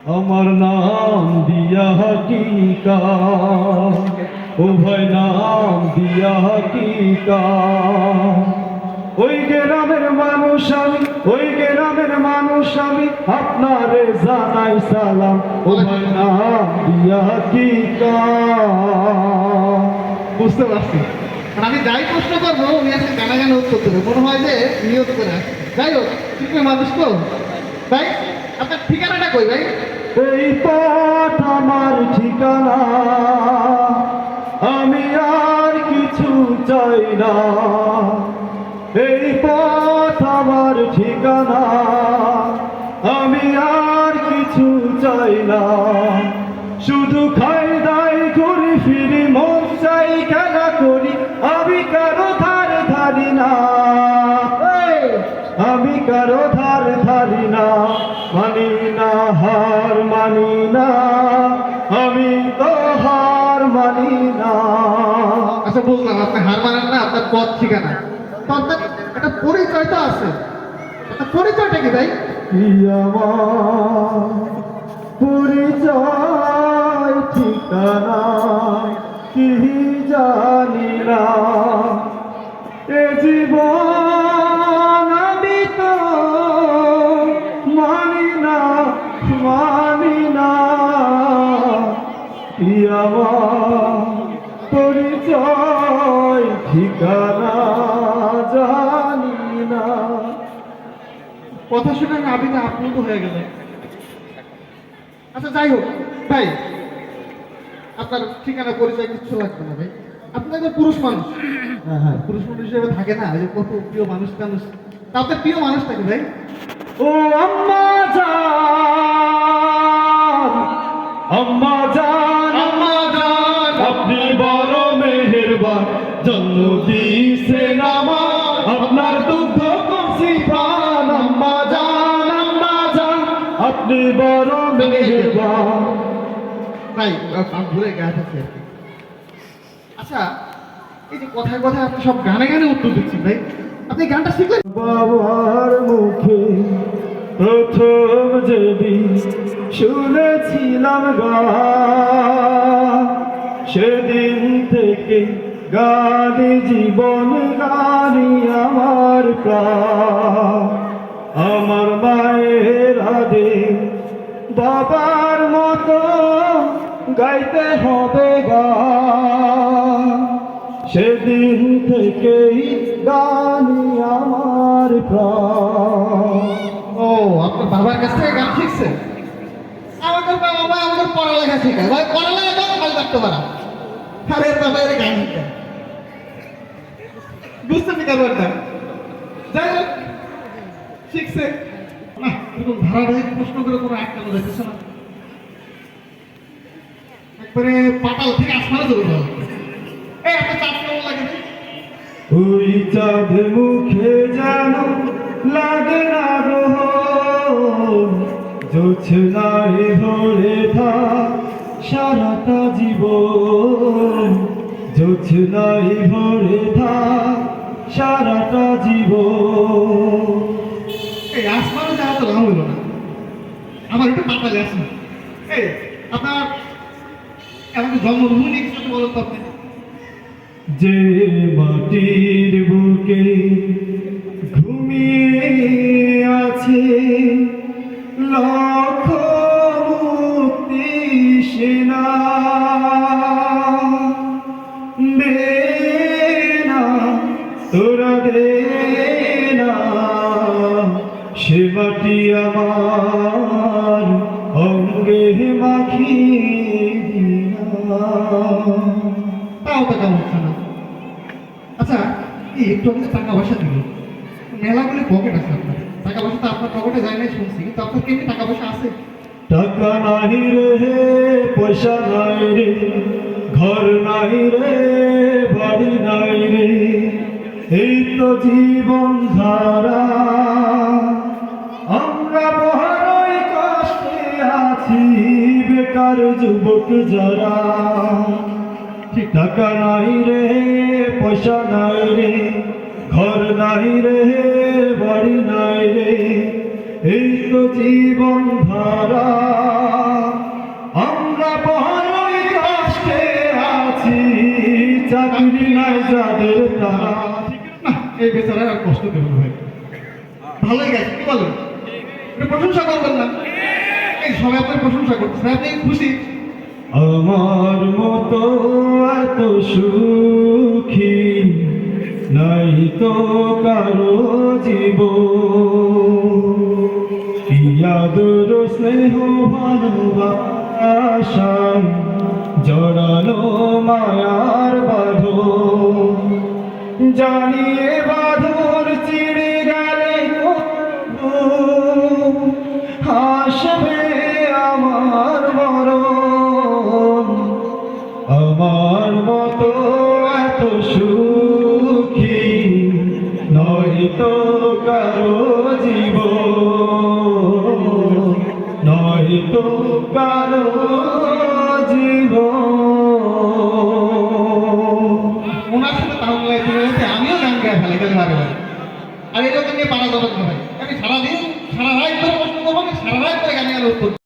আমার নাম দিয়া হাকিকা উভয় নাম দিয়া হাকিকা ওই গ্রামের মানুষ আমি, ওই গ্রামের মানুষ আমি, আপনারে জানাই সালাম। উভয় নাম দিয়া হাকিকা বুঝতে পারছি। আমি যাই প্রশ্ন করব, উনি আজকে গানা উত্তর দেবে। মনে হয় যে নিয়ত করে যাই হোক মানুষ তো? ভাই আপনার ঠিকানাটা কই ভাই? এই পথ আমার ঠিকানা। আমি আর কিছু চাই না। এই পথ আমার ঠিকানা। আমি আর কিছু চাই না। শুধু খাই বুঝলাম আপনি হার মানেন না, আপনার পথ ঠিকানা। তো আপনার একটা পরিচয় তো আছে। পরিচয়টা কি ভাই? পরিচয় ঠিকানা, কি জানি না। এ জীবন আমি তো মানি না মানি না। পরিচয় ঠিকানা জানি না। কথা শুনে আমি আবিতে আপ্লুত হয়ে গেল আচ্ছা যাই হোক ভাই আপনার ঠিকানা পরিচয় কিচ্ছু লাগবে না ভাই। আপনি পুরুষ মানুষ। হ্যাঁ হ্যাঁ। পুরুষ মানুষ হিসেবে থাকে না যে কত প্রিয় মানুষ টানুষ তা আপনার প্রিয় মানুষ থাকে ভাই? ও আম্মা! আপনার দুগ্ধ পান আম্মা জান আম্মা জান। আপনি বড় মেহেরবান। আমি ভুলে গেছে। আচ্ছা এই যে কথায় কথায় আপনি সব গানে গানে উত্তর দিচ্ছেন ভাই আপনি গানটা শিখলেন? বাবার মুখে প্রথম যেদিন শুনেছিলাম গান সেদিন থেকে গানে জীবন গানি আমার আমার মায়ের আদে বাবার মতো গাইতে হবে গান সেদিন থেকেই গানি আমার ও, আপনার বাবার কাছ থেকে গান শিখছেন আমাদের বাবা, আমাদের পড়ালেখা শেখায় পড়ালেখা ভালো করতে পারা। আরে বাবা গান শিখায় বুঝতে নি ব্যাপারটা যাই হোক, শিখছে। না, এরকম ধারাবাহিক কোনো একটা দেখতেছে না। একবারে পাতাল থেকে আসমানে চলে যাওয়া এই আপনার চাপ কেমন লাগে? ওই চাঁদ মুখে যেন লাগে না গ্রহ। জোছনায় সারাটা জীবন। জোছনায় ভরে থাক সারাটা জীবন। এই আসমানে যাওয়া তো লাভ হলো না। আমার একটু পাতালে আসুন এই আপনার এমন জন্মভূমি নিয়ে কিছু বলুন তো আপনি। যে মাটির বুকে দে না সে মাটি আমার অঙ্গে দিনা তাও টাকা হচ্ছে না আচ্ছা এই একটু আমাকে টাকা পয়সা দিল। মেলাগুলি পকেট আছে আপনার। টাকা পয়সা তো আপনার পকেটে যায় নাই শুনছি কিন্তু আপনার কেমনি টাকা পয়সা আছে? টাকা নাই রে পয়সা নাই রে ঘর নাই রে বাড়ি নাই রে। এই তো জীবন ধারা। আমরা বহারই কষ্টে আছি, বেকার যুবক যারা। ঠিক টাকা নাই রে, পয়সা নাই রে, ঘর নাই রে, বাড়ি নাই রে। এই তো জীবন ধারা। আমরা বহারই কষ্টে আছি, চাকরি নাই যাদের তারা। এই বেচারা আর কষ্ট দেব না ভাই। ভালোই গেছে কি বলেন? প্রশংসা করবেন না? এই সবাই আপনার প্রশংসা করতেছে, আপনি খুশি? আমার মতো এত সুখী নাই তো কারও জীব ইয়াদুর স্নেহ ভালোবাসায় জড়ানো মায়ার বাঁধো জানিয়ে বাঁধর চিড়ে গেলে হাসবে আমার মরণ। আমার মতো এত সুখী নয় তো কারও জীব নয় তো কারও নিয়ে পারা যাবে না আমি সারাদিন, সারা রাত ধরে প্রশ্ন করব আমি সারা রাত ধরে গানে গানে